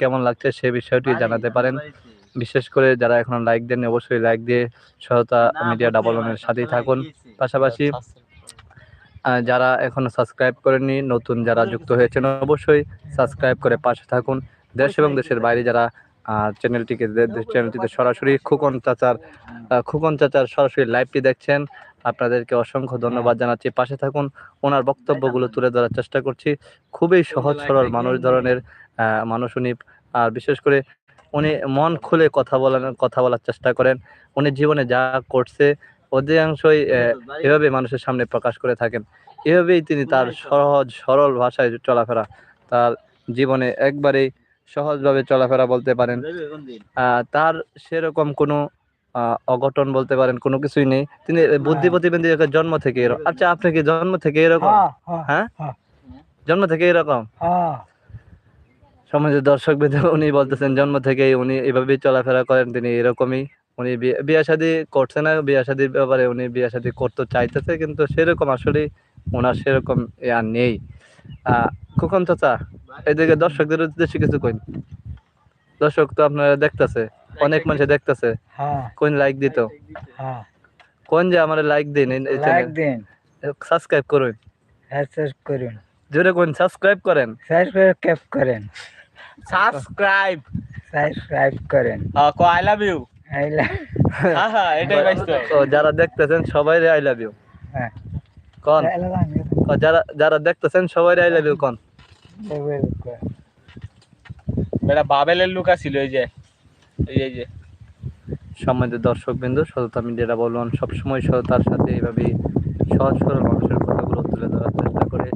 কেমন লাগছে সে বিষয়টি জানাতে পারেন। বিশেষ করে যারা এখন লাইক দেন অবশ্যই লাইক দিয়ে সহায়তা মিডিয়া ডাবল ওয়ানের সাথেই থাকুন। পাশাপাশি যারা এখনও সাবস্ক্রাইব করেননি নতুন যারা যুক্ত হয়েছেন অবশ্যই সাবস্ক্রাইব করে পাশে থাকুন। দেশ এবং দেশের বাইরে যারা চ্যানেলটিকে চ্যানেলটিতে সরাসরি খুকন চাচার খুকন চাচার সরাসরি লাইভটি দেখছেন। আপনাদেরকে অসংখ্য ধন্যবাদ জানাচ্ছি। পাশে থাকুন ওনার বক্তব্যগুলো তুলে ধরার চেষ্টা করছি। খুবই সহজ সরল মানুষ ধরনের মানুষ উনি। আর বিশেষ করে উনি মন খুলে কথা বলার কথা বলার চেষ্টা করেন। উনি জীবনে যা করছে অধিকাংশই এভাবে মানুষের সামনে প্রকাশ করে থাকেন। এভাবেই তিনি তার সহজ সরল ভাষায় চলাফেরা তার জীবনে একবারেই সহজভাবে চলাফেরা বলতে পারেন। তার সেরকম কোনো অঘটন বলতে পারেন কোনো কিছুই নেই। তিনি বুদ্ধি প্রতিবন্ধী জন্ম থেকে এরকম। আচ্ছা আপনি কি জন্ম থেকে এরকম? হ্যাঁ হ্যাঁ হ্যাঁ? হ্যাঁ। জন্ম থেকে এরকম? হ্যাঁ। সমাজের দর্শক উনি বলতেছেন জন্ম থেকে উনি এভাবেই চলাফেরা করেন তিনি এরকমই। উনি বিয়ে- শাদী করছে না বিয়ে শাদীর ব্যাপারে উনি বিয়ে শাদী করতে চাইতেছে কিন্তু সেরকম আসলে ওনার সেরকম আর নেই। আহ খুকন চাচা এদিকে দর্শকদের উদ্দেশ্যে কিছু কইন। দর্শক তো আপনারা দেখতেছে। অনেক মানুষ দেখতেছে। হ্যাঁ। কোন লাইক দিত? হ্যাঁ। কোন যে আমার লাইক দিন লাইক দিন। সাবস্ক্রাইব করুন। সাবস্ক্রাইব করুন। জোরে কোন সাবস্ক্রাইব করেন? সাবস্ক্রাইব করেন। সাবস্ক্রাইব সাবস্ক্রাইব করেন। কো আই লাভ ইউ এই লা- হ্যাঁ হ্যাঁ এটাই তো যারা দেখতেছেন সবাই আই লাভ ইউ হ্যাঁ। কোন? যারা যারা দেখতেছেন সবাই আই লাভ ইউ কোন। এটা বাবেলের লুকা ছিল এই যে। এই যে সম্মানিত দর্শক বিন্দু সততা মিডিয়ারা বলুন, সবসময় সততার সাথে এইভাবেই সহজ সরল মানুষের কথাগুলো তুলে ধরার চেষ্টা করে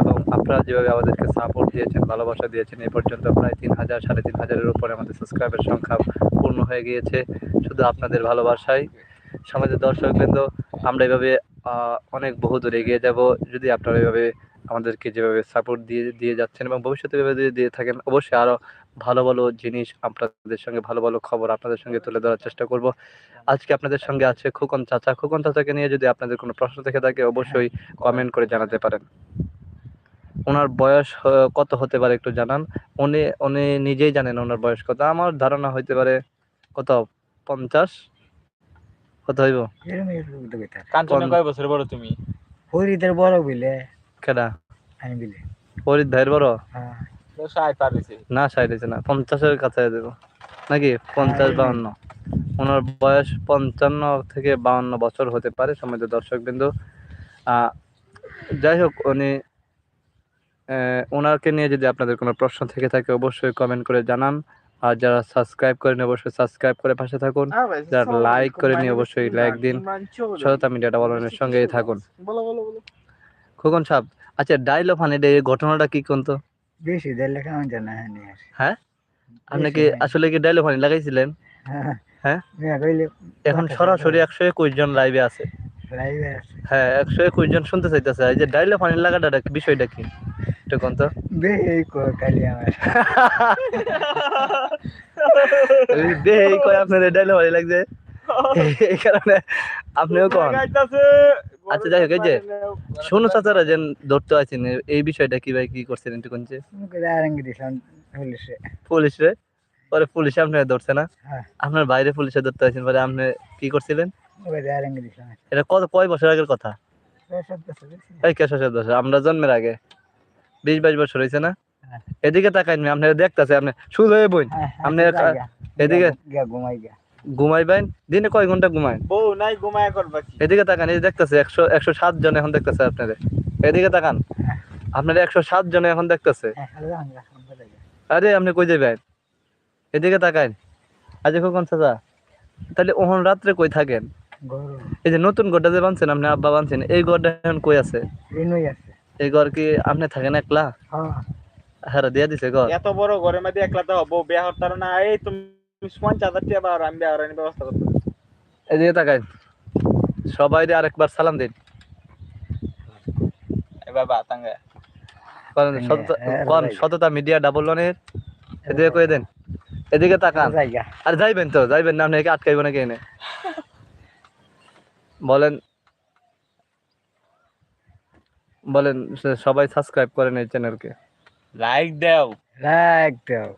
এবং আপনারা যেভাবে আমাদেরকে সাপোর্ট দিয়েছেন, ভালোবাসা দিয়েছেন এই পর্যন্ত প্রায় তিন হাজার, সাড়ে তিন হাজারের উপরে আমাদের সাবস্ক্রাইবের সংখ্যা পূর্ণ হয়ে গিয়েছে শুধু আপনাদের ভালোবাসায় সমাজের দর্শক বিন্দু আমরা এভাবে অনেক বহু দূর এগিয়ে যাব। যদি আপনারা এভাবে আমাদেরকে যেভাবে সাপোর্ট দিয়ে দিয়ে যাচ্ছেন এবং ভবিষ্যতে এভাবে যদি দিয়ে থাকেন অবশ্যই আরও ভালো ভালো জিনিস আপনাদের সঙ্গে ভালো ভালো খবর আপনাদের সঙ্গে তুলে ধরার চেষ্টা করব। আজকে আপনাদের সঙ্গে আছে খোকন চাচা। খোকন চাচাকে নিয়ে যদি আপনাদের কোনো প্রশ্ন থেকে থাকে অবশ্যই কমেন্ট করে জানাতে পারেন। ওনার বয়স কত হতে পারে একটু জানান। উনি উনি নিজেই জানেন ওনার বয়স কত। আমার ধারণা হইতে পারে কত? পঞ্চাশ? কত হইব। কাঞ্চনে কয় বছর বড় তুমি? হরিদের বড় বিলে কেডা? আমি বিলে ফরিদ ভাইয়ের বড়? হ্যাঁ। ষাট হয়েছে না পঞ্চাশের কাছে দেব। নাকি? পঞ্চাশ বাউন্ন। ওনার বয়স পঞ্চান্ন থেকে বাউন্ন বছর হতে পারে সময় দর্শক বিন্দু যাই হোক উনি আহ, ওনাকে নিয়ে যদি আপনাদের কোনো প্রশ্ন থেকে থাকে অবশ্যই কমেন্ট করে জানান। আর যারা সাবস্ক্রাইব করেন অবশ্যই সাবস্ক্রাইব করে পাশে থাকুন। যারা লাইক করেনি অবশ্যই লাইক দিন। সততা মিডিয়াটা বলনের সঙ্গেই থাকুন। বলো বলো বলো। খোকন সাহেব আচ্ছা ডাইলো ফানি এই ঘটনাটা কি কোন তো? বেশি দিলে কেমন জানা হ্যাঁ। হ্যাঁ? আপনি কি আসলে কি ডাইলো ফানি লাগাইছিলেন? হ্যাঁ হ্যাঁ? কইলে এখন সরাসরি একশো একুশ জন লাইভে আছে। হ্যাঁ একশো একুশ জন শুনতে চাইতেছে। এই যে ডাইলে পানি লাগাটা বিষয়টা কি? একটু কোন তো? আমার। কয় আপনার ডাইলে লাগছে? এই কারণে আপনিও কন। আচ্ছা, যাই হোক, এই যে, শোনো চাচারা যে ধরতে আছেন এই বিষয়টা কি ভাই কি করছেন একটু কোনছে পুলিশে পুলিশ? পরে পুলিশে আপনার ধরছে না? হ্যাঁ। আপনার বাইরে পুলিশে ধরতে আছেন পরে আপনি কি করছিলেন? এটা কত কয় বছর আগের কথা? বছর এই কেশো সাত বছর আমরা জন্মের আগে। বিশ বাইশ বছর হয়েছে না? হ্যাঁ। এদিকে তাকাইন আপনারা দেখতেছে আপনি শুধু বই হ্যাঁ, আপনি এদিকে ঘুমাই গিয়া। ঘুমাইবেন দিনে কয় ঘণ্টা ঘুমায়? বউ নাই ঘুমায় করবা কি এদিকে তাকান এই দেখতেছে একশো একশো সাত জন এখন দেখতেছে আপনাদের এদিকে তাকান আপনারা একশো সাত জন এখন দেখতেছে। হ্যাঁ। আরে আপনি কই যাবেন এদিকে তাকান আজ কখন চাচা? তাহলে ওহন রাত্রে কই থাকেন? এই যে নতুন ঘরটা যে বানছেন আপনি আব্বা বানছেন এই ঘরটা এখন কই আছে? এই ঘর কি আপনি থাকেন একলা? হ্যাঁ। দিয়া দিছে ঘর। এত বড় ঘরের মধ্যে একলা তো বউ বিয়া হতার না এই তুমি পঞ্চাশ হাজার টাকা পাও, আমি বিয়া ব্যবস্থা করতে এদিকে তাকান সবাই আরেকবার সালাম দিন। বাবা তাঙ্গে হ্যাঁ, সততা হ্যাঁ, কোন রাইট। সততা মিডিয়া ডাবল ওয়ানের এদিকে কই দেন। এদিকে তাকান। আর যাইবেন তো যাইবেন না আপনাকে আটকাইব নাকি এনে? বলেন বলেন সবাই সাবস্ক্রাইব করেন এই চ্যানেলকে লাইক দাও। লাইক দাও।